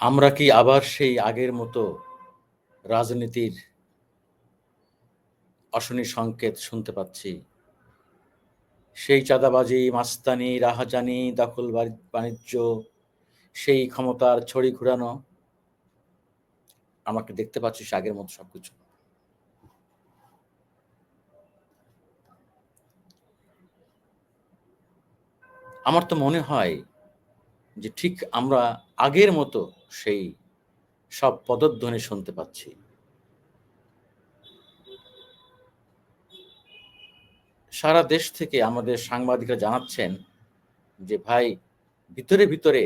আমরা কি আবার সেই আগের মতো রাজনীতির অশনি সংকেত শুনতে পাচ্ছি? সেই চাঁদাবাজি, মাস্তানি, রাহাজানি, দখল বাণিজ্য, সেই ক্ষমতার ছড়ি ঘুরানো, আমাকে দেখতে পাচ্ছি সে আগের মতো সবকিছু। আমার তো মনে হয় যে ঠিক আমরা আগের মতো সেই সব পদধ্বনি শুনতে পাচ্ছি। সারা দেশ থেকে আমাদের সাংবাদিকরা জানাচ্ছেন যে, ভাই, ভিতরে ভিতরে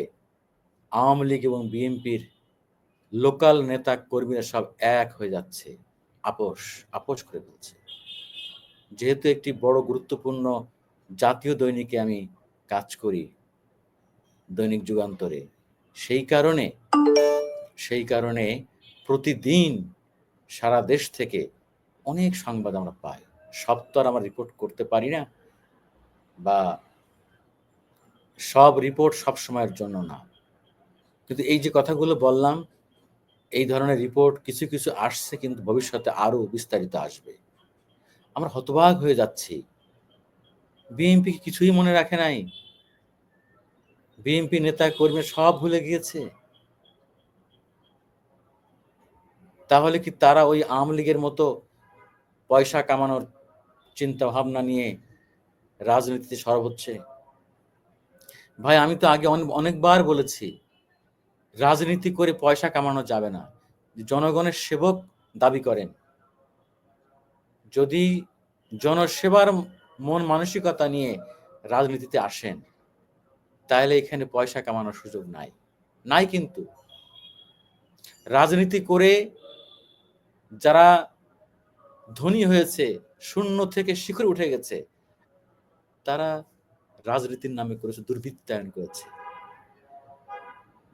আওয়ামী লীগ এবং বিএনপির লোকাল নেতা কর্মীরা সব এক হয়ে যাচ্ছে, আপোষ আপোষ করে ফেলছে। যেহেতু একটি বড় গুরুত্বপূর্ণ জাতীয় দৈনিকে আমি কাজ করি দৈনিক যুগান্তরে। সেই কারণে সেই কারণে প্রতিদিন সারা দেশ থেকে অনেক সংবাদ আমরা পাই। সব তো আর আমরা রিপোর্ট করতে পারি না বা সব রিপোর্ট সব সময়ের জন্য না। কিন্তু এই যে কথাগুলো বললাম, এই ধরনের রিপোর্ট কিছু কিছু আসছে কিন্তু ভবিষ্যতে আরও বিস্তারিত আসবে। আমরা হতবাক হয়ে যাচ্ছি। বিএনপি কিছুই মনে রাখে নাই? বিএনপি নেতা কর্মী সব ভুলে গিয়েছে? তাহলে কি তারা ওই আওয়ামী লীগের মতো পয়সা কামানোর চিন্তা ভাবনা নিয়ে রাজনীতিতে সরব হচ্ছে? ভাই, আমি তো আগে অনেকবার বলেছি, রাজনীতি করে পয়সা কামানো যাবে না। জনগণের সেবক দাবি করেন। যদি জনসেবার মন মানসিকতা নিয়ে রাজনীতিতে আসেন তাহলে এখানে পয়সা কামানোর সুযোগ নাই। নাই কিন্তু। রাজনীতি করে যারা ধনী হয়েছে, শূন্য থেকে শিখরে উঠে গেছে, তারা রাজনীতির নামে করেছে দুর্বৃত্তায়ন করেছে।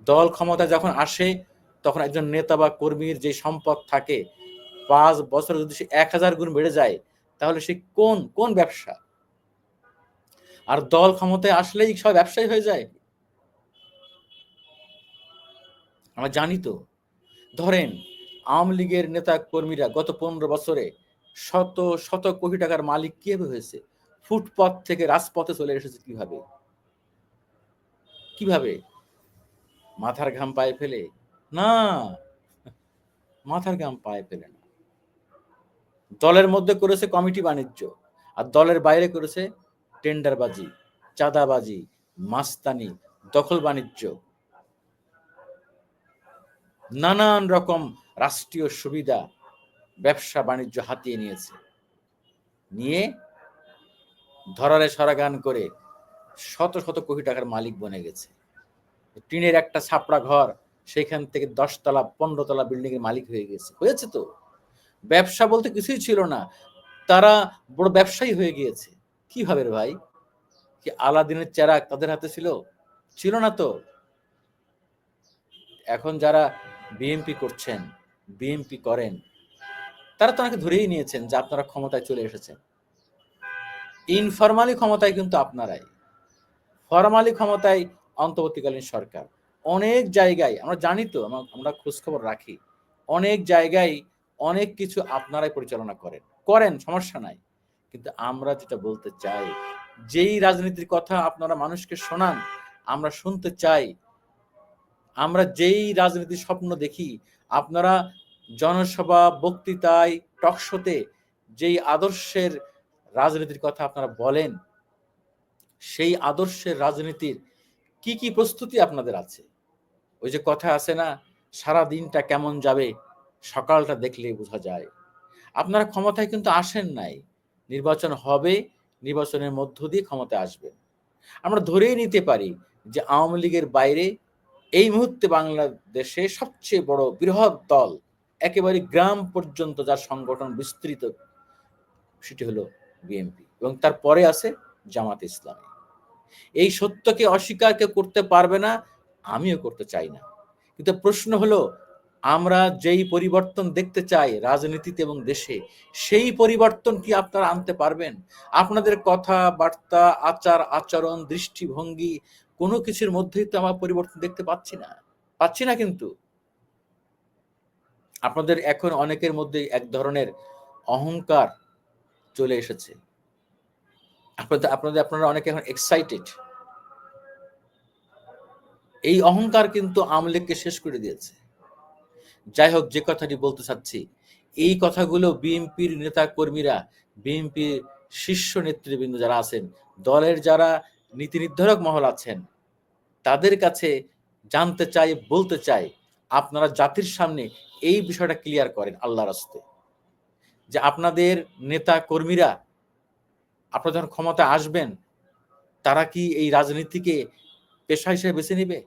দল ক্ষমতা যখন আসে, তখন একজন নেতা বা কর্মীর যে সম্পদ থাকে, পাঁচ বছর যদি সে এক হাজার গুণ বেড়ে যায়, তাহলে সে কোন কোন ব্যবসা? আর দল ক্ষমতায় আসলেই সব ব্যবসায়ী হয়ে যায়। আমরা জানি তো, ধরেন আওয়ামী লীগের নেতা কর্মীরা গত পনেরো বছরে শত শত কোটি টাকার মালিক কীভাবে হয়েছে? ফুটপথ থেকে রাজপথে চলে এসেছে কীভাবে? কীভাবে? মাথার ঘাম পায়ে ফেলে? না, মাথার ঘাম পায়ে ফেলে না। দলের মধ্যে করেছে কমিটি বাণিজ্য, আর দলের বাইরে করেছে টেন্ডারবাজি, চাঁদাবাজি, মাস্তানি, দখল বাণিজ্য, নানান রকম রাষ্ট্রীয় সুবিধা ব্যবসা বাণিজ্য হাতিয়ে নিয়েছে। নিয়ে ধরারে সরাগান করে শত শত কোটি টাকার মালিক বনে গেছে। টিনের একটা ছাপড়া ঘর, সেখান থেকে দশতলা পনেরো তলা বিল্ডিং এর মালিক হয়ে গেছে। হয়েছে তো? ব্যবসা বলতে কিছুই ছিল না। তারা বড় ব্যবসায়ী হয়ে গিয়েছে। কীভাবে রে ভাই? কি আলাদিনের চেরাক তাদের হাতে ছিল? ছিল না তো। এখন যারা বিএমপি করছেন বিএমপি করেন, তারা তো অনেকে ধরেই নিয়েছেন যে আপনারা ক্ষমতায় চলে এসেছেন। ইনফরমালি ক্ষমতায় কিন্তু আপনারাই। ফরমালি ক্ষমতায় অন্তর্বর্তীকালীন সরকার। অনেক জায়গায়, আমরা জানি তো আমরা খোঁজখবর রাখি। অনেক জায়গায় অনেক কিছু আপনারাই পরিচালনা করেন। করেন, সমস্যা নাই। কিন্তু আমরা যেটা বলতে চাই, যেই রাজনীতির কথা আপনারা মানুষকে শোনান, আমরা শুনতে চাই। আমরা যেই রাজনীতির স্বপ্ন দেখি, আপনারা জনসভা, বক্তৃতায় টকশোতে যেই আদর্শের রাজনীতির কথা আপনারা বলেন, সেই আদর্শের রাজনীতির কি কি প্রস্তুতি আপনাদের আছে? ওই যে কথা আছে না, সারা দিনটা কেমন যাবে, সকালটা দেখলেই বোঝা যায়। আপনারা ক্ষমতায় কিন্তু আসেন নাই। নির্বাচন হবে, নির্বাচনের মধ্য দিয়ে ক্ষমতায় আসবেন আমরা ধরেই নিতে পারি যে আওয়ামী লীগের বাইরে এই মুহূর্তে বাংলাদেশে সবচেয়ে বড় বৃহৎ দল একেবারে গ্রাম পর্যন্ত যার সংগঠন বিস্তৃত, সেটি হলো বিএনপি এবং তারপরে আছে জামাত ইসলামী। এই সত্যকে অস্বীকার করতে পারবে না, আমিও করতে চাই না। কিন্তু প্রশ্ন হলো আমরা যেই পরিবর্তন দেখতে চাই রাজনীতিতে এবং দেশে, সেই পরিবর্তন কি আপনারা আনতে পারবেন? আপনাদের কথা, বার্তা, আচার, আচরণ, দৃষ্টিভঙ্গি, কোনো কিছুর মধ্যেই তো আমরা পরিবর্তন দেখতে পাচ্ছি না। পাচ্ছি না কিন্তু। আপনাদের এখন অনেকের মধ্যে এক ধরনের অহংকার চলে এসেছে। আপনাদের আপনাদের, আপনারা অনেকে এখন এক্সাইটেড এই অহংকার কিন্তু আমলেককে শেষ করে দিয়েছে। যাই হোক, যে কথাটি বলতে চাচ্ছি, এই কথাগুলো বিএনপির নেতা কর্মীরা বিএনপির শীর্ষ নেতৃবৃন্দ যারা আছেন, দলের যারা নীতি নির্ধারক মহল আছেন, তাদের কাছে জানতে চাই, বলতে চাই, আপনারা জাতির সামনে এই বিষয়টা ক্লিয়ার করেন আল্লাহ রাস্তে। যে আপনাদের নেতা কর্মীরা আপনারা যখন ক্ষমতা আসবেন, তারা কি এই রাজনীতিকে পেশা হিসেবে বেছে নিবে?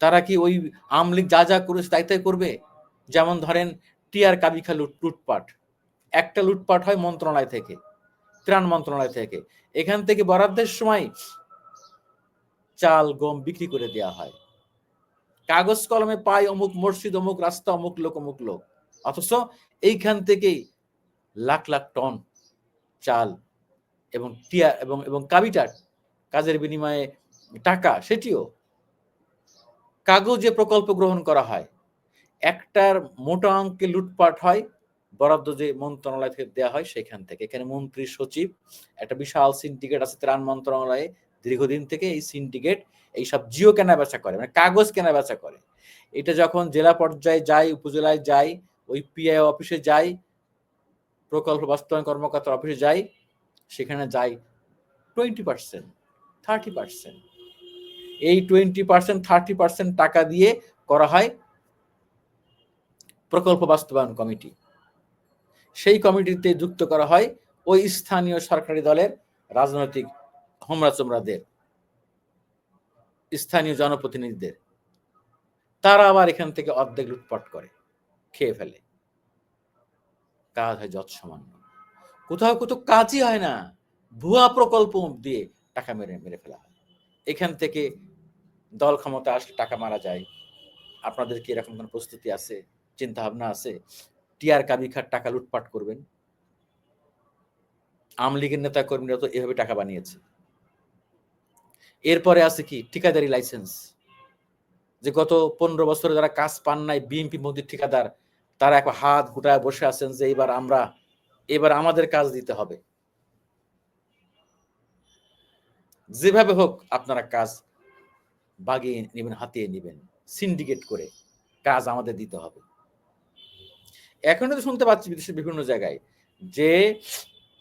তারা কি ওই আমলিগ যা যা করেছে তাই তাই করবে? যেমন ধরেন টিয়ার কাবিখা লুট লুটপাট। একটা লুটপাট হয় মন্ত্রণালয় থেকে, ত্রাণ মন্ত্রণালয় থেকে। এখান থেকে বরাদ্দের সময় চাল, গম বিক্রি করে দেওয়া হয়। কাগজ কলমে পাই অমুক মসজিদ, অমুক রাস্তা, অমুক লোক অমুক লোক। অথচ এইখান থেকেই লাখ লাখ টন চাল এবং টিয়া এবং এবং কাবিটার কাজের বিনিময়ে টাকা, সেটিও কাগজে প্রকল্প গ্রহণ করা হয়। একটার মোটা অঙ্কে লুটপাট হয়, বরাদ্দ যে মন্ত্রণালয় থেকে দেওয়া হয় সেখান থেকে। এখানে মন্ত্রী, সচিব, একটা বিশাল সিন্ডিকেট আছে ত্রাণ মন্ত্রণালয়ে। দীর্ঘদিন থেকে এই সিন্ডিকেট এইসব জিও কেনা বেচা করে মানে কাগজ কেনা বেচা করে। এটা যখন জেলা পর্যায়ে যায়, উপজেলায় যায়, ওই পিআই অফিসে যায়, প্রকল্প বাস্তবায়ন কর্মকর্তার অফিসে যায়, সেখানে যায় টোয়েন্টি পার্সেন্ট থার্টি পার্সেন্ট এই টোয়েন্টি পার্সেন্ট থার্টি পার্সেন্ট টাকা দিয়ে করা হয় প্রকল্প বাস্তবায়ন কমিটি। সেই কমিটিতে যুক্ত করা হয় ওই স্থানীয় সরকারি দলের রাজনৈতিক হোমরা চোমরাদের, স্থানীয় জনপ্রতিনিধিদের। তারা আবার এখান থেকে অর্ধেক লুটপাট করে, খেয়ে ফেলে। কাজ হয় যত সামান্য কোথাও কোথাও কাজই হয় না। ভুয়া প্রকল্প দিয়ে টাকা মেরে মেরে ফেলা হয়। এখান থেকে দল ক্ষমতা আসলে টাকা মারা যায়। আপনাদের কি এরকম কোন প্রস্তুতি আছে? চিন্তা ভাবনা আছে? টিআর কাবিখার টাকা লুটপাট করবেন? আওয়ামী লীগের নেতা কর্মীরা তো এভাবে টাকা বানিয়েছে। এরপরে আছে কি? ঠিকাদারি লাইসেন্স। যে গত পনেরো বছরে যারা কাজ পান নাই, বিএনপি মোদীর ঠিকাদার, তারা এক হাত গুটায় বসে আছেন যে এবার আমরা, এবার আমাদের কাজ দিতে হবে। যেভাবে হোক আপনারা কাজ বাগিয়ে নেবেন, হাতিয়ে নেবেন সিন্ডিকেট করে কাজ আমাদের দিতে হবে। এখনও তো শুনতে পাচ্ছি বিদেশের বিভিন্ন জায়গায় যে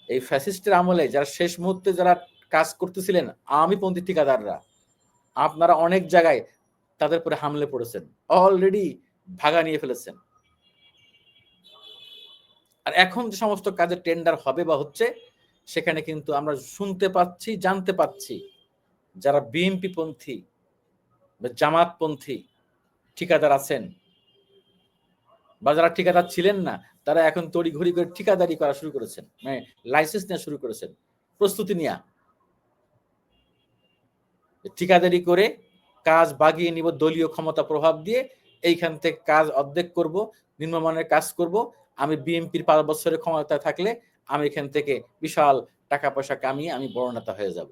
এই ফ্যাসিস্টের আমলে যারা শেষ মুহূর্তে যারা কাজ করতেছিলেন, আমি পন্থী ঠিকাদাররা, আপনারা অনেক জায়গায় তাদের উপরে হামলে পড়েছেন অলরেডি ভাগা নিয়ে ফেলেছেন। আর এখন যে সমস্ত কাজের টেন্ডার হবে বা হচ্ছে সেখানে কিন্তু আমরা শুনতে পাচ্ছি, জানতে পাচ্ছি যারা বিএনপি পন্থী বা জামাতপন্থী ঠিকাদার আছেন বা যারা ঠিকাদার ছিলেন না, তারা এখন তড়ি ঘড়ি করে ঠিকাদারি করা শুরু করেছেন মানে লাইসেন্স নেওয়া শুরু করেছেন, প্রস্তুতি নেওয়া ঠিকাদারি করে কাজ বাগিয়ে নিব, দলীয় ক্ষমতা প্রভাব দিয়ে, এইখান থেকে কাজ অর্ধেক করব, নিম্নমানের কাজ করব, আমি বিএনপির পাঁচ বছরের ক্ষমতা থাকলে আমি এখান থেকে বিশাল টাকা পয়সা কামিয়ে আমি বড় হয়ে যাব।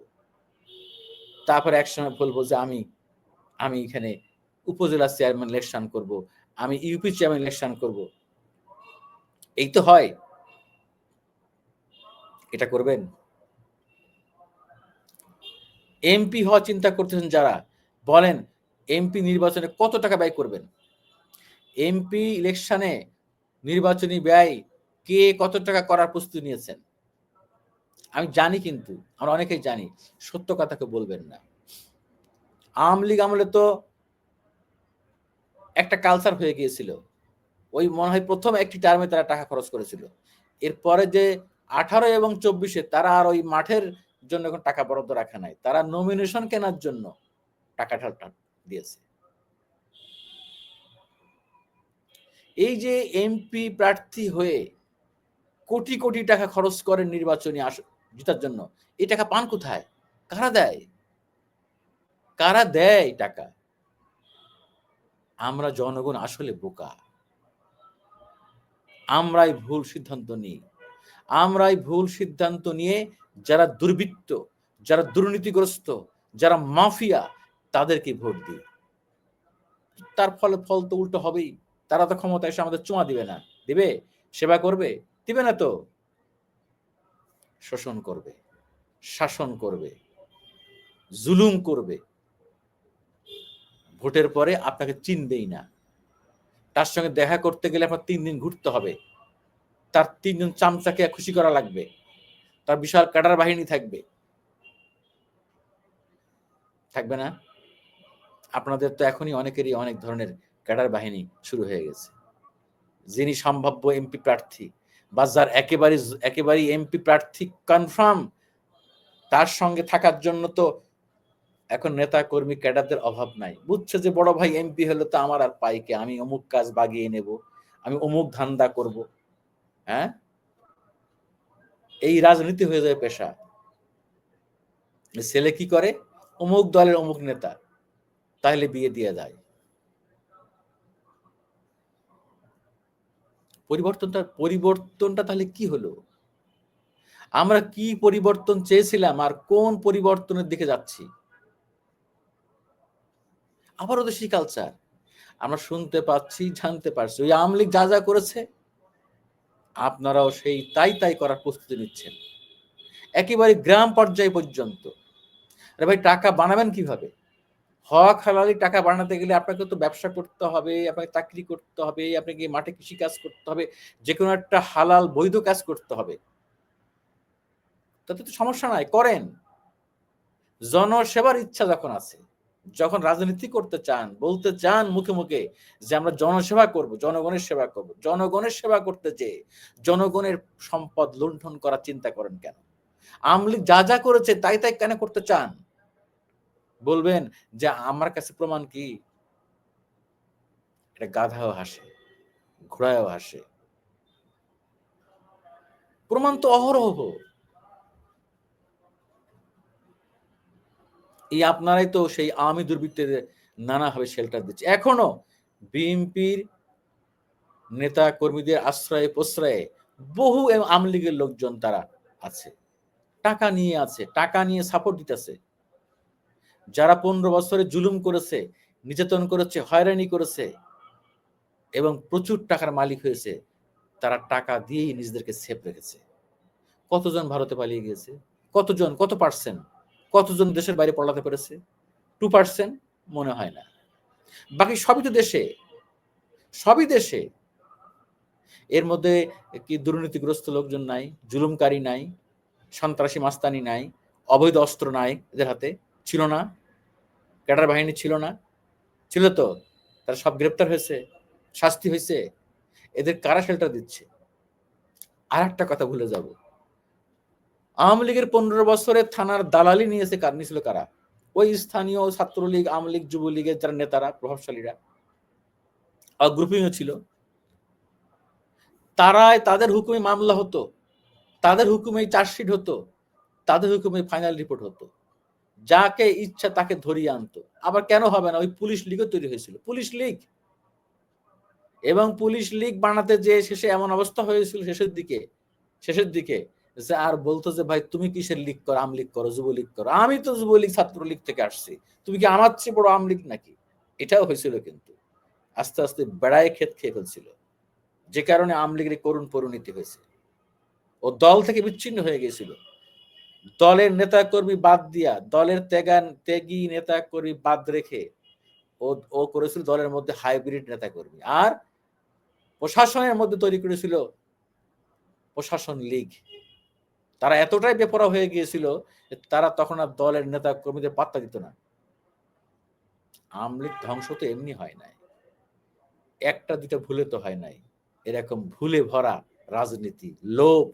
তারপরে একসময় বলব যে আমি আমি এখানে উপজেলা চেয়ারম্যান ইলেকশন করব, আমি ইউপি চেয়ারম্যান ইলেকশন করব। এই তো হয়। এটা করবেন? এমপি হওয়া চিন্তা করতেছেন যারা, বলেন, এমপি নির্বাচনে কত টাকা ব্যয় করবেন? এমপি ইলেকশনে নির্বাচনী ব্যয় কে কত টাকা করার প্রস্তুতি নিয়েছেন? আমি জানি কিন্তু, আমরা অনেকেই জানি, সত্য কথাকে বলবেন না। আওয়ামী লীগ আমলে তো একটা কালচার হয়ে গিয়েছিল। ওই মনে হয় প্রথম একটি টার্মে তারা টাকা খরচ করেছিল। এরপরে যে আঠারো এবং চব্বিশে তারা আর ওই মাঠের জন্য এখন টাকা বরাদ্দ রাখা নাই। তারা নমিনেশন কেনার জন্য টাকাটা দিয়েছে। এই যে এমপি প্রার্থী হয়ে কোটি কোটি টাকা খরচ করেন নির্বাচনী আস জিতার জন্য। এই টাকা পান কোথায়? কারা দেয়? কারা দেয় টাকা? আমরা জনগণ আসলে বোকা। আমরাই ভুল সিদ্ধান্ত নিই। আমরাই ভুল সিদ্ধান্ত নিয়ে যারা দুর্বৃত্ত, যারা দুর্নীতিগ্রস্ত, যারা মাফিয়া, তাদেরকে ভোট দিই। তার ফলে ফল তো উল্টো হবেই। তারা তো ক্ষমতা এসে আমাদের চুমা দিবে না। দিবে? সেবা করবে? দিবে না তো? শোষণ করবে, শাসন করবে, জুলুম করবে। ভোটের পরে আপনাকে চিনবেই না। তার সঙ্গে দেখা করতে গেলে আপনার তিন দিন ঘুরতে হবে। তার তিনজন চামচাকে খুশি করা লাগবে। তার বিশাল কাটার বাহিনী থাকবে। থাকবে না? আপনাদের তো এখনই অনেকেরই অনেক ধরনের ক্যাডার বাহিনী শুরু হয়ে গেছে। যিনি সম্ভাব্য এমপি প্রার্থী বা যার একেবারে একেবারেই এমপি প্রার্থী কনফার্ম তার সঙ্গে থাকার জন্য তো এখন নেতা কর্মী ক্যাডারদের অভাব নাই। বুঝছে যে বড় ভাই এমপি হলে তো আমার আর পাইকে আমি অমুক কাজ বাগিয়ে নেব, আমি অমুক ধান্দা করব হ্যাঁ? এই রাজনীতি হয়ে যায় পেশা। ছেলে কি করে? অমুক দলের অমুক নেতা, তাহলে বিয়ে দিয়ে যায় পরিবর্তনটা পরিবর্তনটা তাহলে কি হলো? আমরা কি পরিবর্তন চেয়েছিলাম আর কোন পরিবর্তনের দিকে যাচ্ছি? আবারও তো সেই কালচার আমরা শুনতে পাচ্ছি, জানতে পারছি। ওই আওয়ামী লীগ যা যা করেছে, আপনারাও সেই তাই তাই করার প্রস্তুতি নিচ্ছেন। একেবারে গ্রাম পর্যায় পর্যন্ত। আরে ভাই, টাকা বানাবেন কীভাবে? হক হালালি টাকা বানাতে গেলে আপনাকে তো ব্যবসা করতে হবে, আপনাকে চাকরি করতে হবে, আপনাকে মাঠে কৃষি কাজ করতে হবে যে কোনো একটা হালাল বৈধ কাজ করতে হবে। তাতে তো সমস্যা নাই, করেন। জনসেবার ইচ্ছা যখন আছে, যখন রাজনীতি করতে চান, বলতে চান মুখে মুখে যে আমরা জনসেবা করব, জনগণের সেবা করব, জনগণের সেবা করতে যে জনগণের সম্পদ লুণ্ঠন করার চিন্তা করেন কেন? আমলিগ যা যা করেছে তাই তাই কেন করতে চান? বলবেন যে আমার কাছে প্রমাণ কি? এটা গাধাও হাসে, ঘোড়ায়ও হাসে। প্রমাণ তো অহরহ। এই আপনারাই তো সেই আওয়ামী দুর্বৃত্তদের নানাভাবে শেল্টার দিচ্ছে। এখনও বিএনপির নেতা কর্মীদের আশ্রয়ে প্রশ্রয়ে বহু আওয়ামী লীগের লোকজন তারা আছে। টাকা নিয়ে আছে, টাকা নিয়ে সাপোর্ট দিতেছে। যারা পনেরো বছরে জুলুম করেছে, নির্যাতন করেছে, হয়রানি করেছে এবং প্রচুর টাকার মালিক হয়েছে, তারা টাকা দিয়েই নিজেদেরকে সেফ রেখেছে। কতজন ভারতে পালিয়ে গিয়েছে? কতজন, কত পার্সেন্ট কতজন দেশের বাইরে পড়াতে পেরেছে? টু পার্সেন্ট মনে হয় না। বাকি সবই তো দেশে। সবই দেশে। এর মধ্যে কি দুর্নীতিগ্রস্ত লোকজন নাই, জুলুমকারী নাই, সন্ত্রাসী মাস্তানি নাই, অবৈধ অস্ত্র নাই এদের হাতে? ছিল না, ক্যাডার বাহিনী ছিল না, ছিল তো, তারা সব গ্রেপ্তার হয়েছে, শাস্তি হয়েছে, এদের কারা শেল্টার দিচ্ছে? আর একটা কথা ভুলে যাব। আওয়ামী লীগের পনেরো বছরে থানার দালালি নিয়েছে কার, নিয়েছিল কারা? ওই স্থানীয় ছাত্রলীগ, আওয়ামী লীগ, যুবলীগের যারা নেতারা, প্রভাবশালীরা গ্রুপিংও ছিল। তারাই তাদের হুকুমে মামলা হতো, তাদের হুকুমে চার্জশিট হতো, তাদের হুকুমে ফাইনাল রিপোর্ট হতো। যাকে ইচ্ছা তাকে ধরিয়ে আনতো। আবার কেন হবে না? ওই পুলিশ লীগও তৈরি হয়েছিল। Police league. এবং পুলিশ লীগ বানাতে যে শেষে এমন অবস্থা হয়েছিল শেষের দিকে। শেষের দিকে যে আর বলতো যে, ভাই, তুমি কিসের লীগ করো? আম লীগ করো? যুবলীগ করো? আমি তো যুবলীগ ছাত্রলীগ থেকে আসছি। তুমি কি আমার চেয়ে বড় আম লীগ নাকি? এটাও হয়েছিল কিন্তু। আস্তে আস্তে বেড়ায় ক্ষেত খেয়ে ফেলছিল। যে কারণে আম লীগের করুণ পরিণতি হয়েছে। ও দল থেকে বিচ্ছিন্ন হয়ে গেছিল দলের নেতা কর্মী বাদ দিয়া, দলের ত্যাগান ত্যাগী নেতা কর্মী বাদ রেখে ও ও করেছিল দলের মধ্যে হাইব্রিড নেতা কর্মী আর প্রশাসনের মধ্যে তৈরি করেছিল প্রশাসন লীগ। তারা এতটাই বেপরা হয়ে গিয়েছিল তারা তখন আর দলের নেতা কর্মীদের পাত্তা দিত না। আমলিক ধ্বংস তো এমনি হয় নাই। একটা দুটা ভুলে তো হয় নাই। এরকম ভুলে ভরা রাজনীতি, লোভ,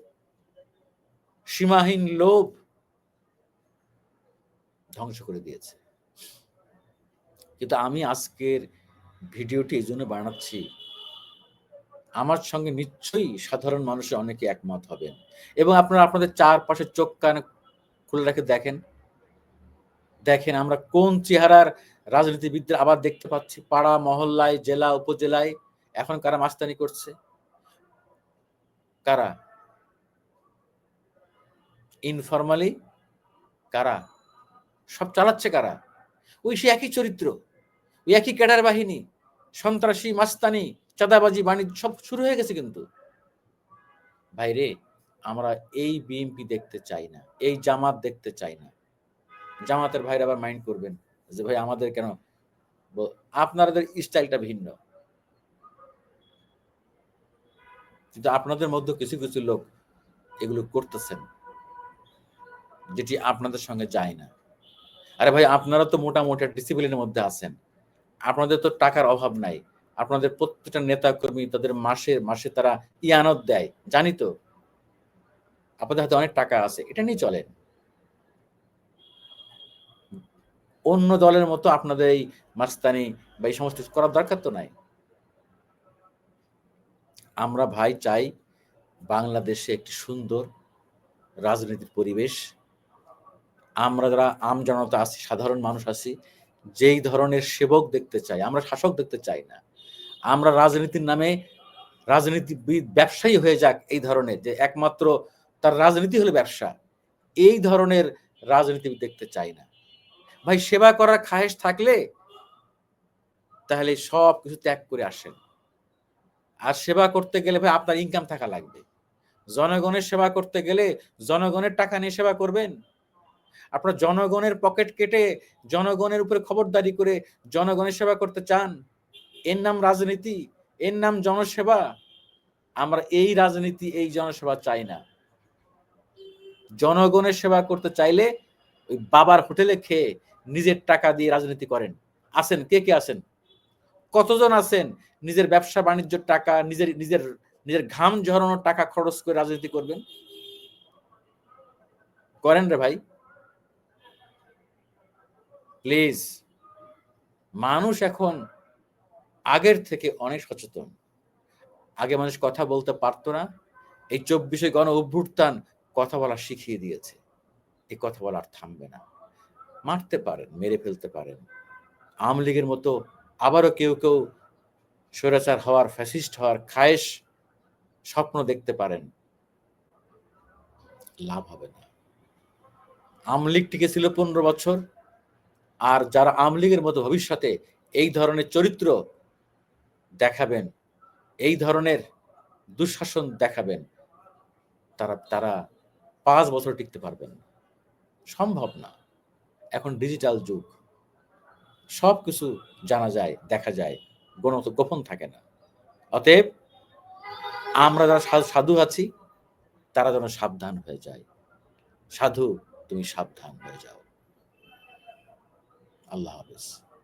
সীমাহীন লোভ ধ্বংস করে দিয়েছে। কিন্তু আমি আজকের ভিডিওটি এই জন্য বানাচ্ছি, আমার সঙ্গে নিশ্চয়ই সাধারণ মানুষের অনেকে একমত হবেন। এবং আপনারা আপনাদের চারপাশে চোখ, কান খুলে রেখে দেখেন। দেখেন আমরা কোন চেহারার রাজনীতিবিদদের আবার দেখতে পাচ্ছি, পাড়া, মহল্লায়, জেলা, উপজেলায় এখন কারা মাস্তানি করছে? কারা? ইনফরমালি কারা? সব চালাচ্ছে কারা? ওই সে একই চরিত্র, ওই একই ক্যাডার বাহিনী, সন্ত্রাসী, মাস্তানি, চাঁদাবাজি, বাণিজ্য, সব শুরু হয়ে গেছে কিন্তু। ভাইরে আমরা এই বিএনপি দেখতে চাই না, এই জামাত দেখতে চাই না। জামাতের ভাইরা আবার মাইন্ড করবেন যে ভাই আমাদের কেন আপনাদের স্টাইলটা ভিন্ন। কিন্তু আপনাদের মধ্যে কিছু কিছু লোক এগুলো করতেছেন, যেটি আপনাদের সঙ্গে যায় না। আরে ভাই, আপনারা তো মোটামুটি ডিসিপ্লিনের মধ্যে আছেন। আপনাদের তো টাকার অভাব নাই। আপনাদের প্রত্যেকটা নেতা কর্মী তাদের মাসে মাসে তারা ইয়ানত দেয়, জানি তো। আপনাদের হাতে অনেক টাকা আছে, এটা নিয়ে চলেন। অন্য দলের মতো আপনাদের এই মাস্তানি বা এই সমস্ত করার দরকার তো নাই। আমরা ভাই চাই বাংলাদেশে একটি সুন্দর রাজনীতির পরিবেশ আমরা যারা আম জনতা আছি, সাধারণ মানুষ আছি, যেই ধরনের সেবক দেখতে চাই, আমরা শাসক দেখতে চাই না। আমরা রাজনীতির নামে রাজনীতিবিদ ব্যবসায়ী হয়ে যাক এই ধরনের, যে একমাত্র তার রাজনীতি হলো ব্যবসা, এই ধরনের রাজনীতি দেখতে চাই না। ভাই, সেবা করার খায়েশ থাকলে তাহলে সব কিছু ত্যাগ করে আসেন। আর সেবা করতে গেলে ভাই আপনার ইনকাম থাকা লাগবে। জনগণের সেবা করতে গেলে জনগণের টাকা নিয়ে সেবা করবেন। আপনার জনগণের পকেট কেটে জনগণের উপরে খবরদারি করে জনগণের সেবা করতে চান? এর নাম রাজনীতি, এর নাম জনসেবা। আমরা এই রাজনীতি, এই জনসেবা চাই না। জনগণের সেবা করতে চাইলে ওই বাবার হোটেলে খেয়ে নিজের টাকা দিয়ে রাজনীতি করেন। আছেন? কে কে আছেন? কতজন আছেন? নিজের ব্যবসা বাণিজ্যের টাকা, নিজের নিজের নিজের ঘাম ঝরানোর টাকা খরচ করে রাজনীতি করবেন? করেন রে ভাই। প্লিজ, মানুষ এখন আগের থেকে অনেক সচেতন। আগে মানুষ কথা বলতে পারতো না, এই চব্বিশে গণ অভ্যুত্থান কথা বলা শিখিয়ে দিয়েছে। এই কথা বলা আর থামবে না। মারতে পারেন, মেরে ফেলতে পারেন। আওয়ামী লীগের মতো আবারও কেউ কেউ স্বৈরাচার হওয়ার, ফ্যাসিস্ট হওয়ার খায়েশ স্বপ্ন দেখতে পারেন। লাভ হবে না। আওয়ামী লীগ টিকে ছিল পনেরো বছর আর যারা আওয়ামী লীগের মতো ভবিষ্যতে এই ধরনের চরিত্র দেখাবেন, এই ধরনের দুঃশাসন দেখাবেন, তারা তারা পাঁচ বছর টিকতে পারবেন সম্ভব না। এখন ডিজিটাল যুগ। সব কিছু জানা যায়, দেখা যায় গণত গোপন থাকে না। অতএব আমরা যারা সাধু আছি, তারা যেন সাবধান হয়ে যায়। সাধু, তুমি সাবধান হয়ে যাও। আল্লাহ হাফেজ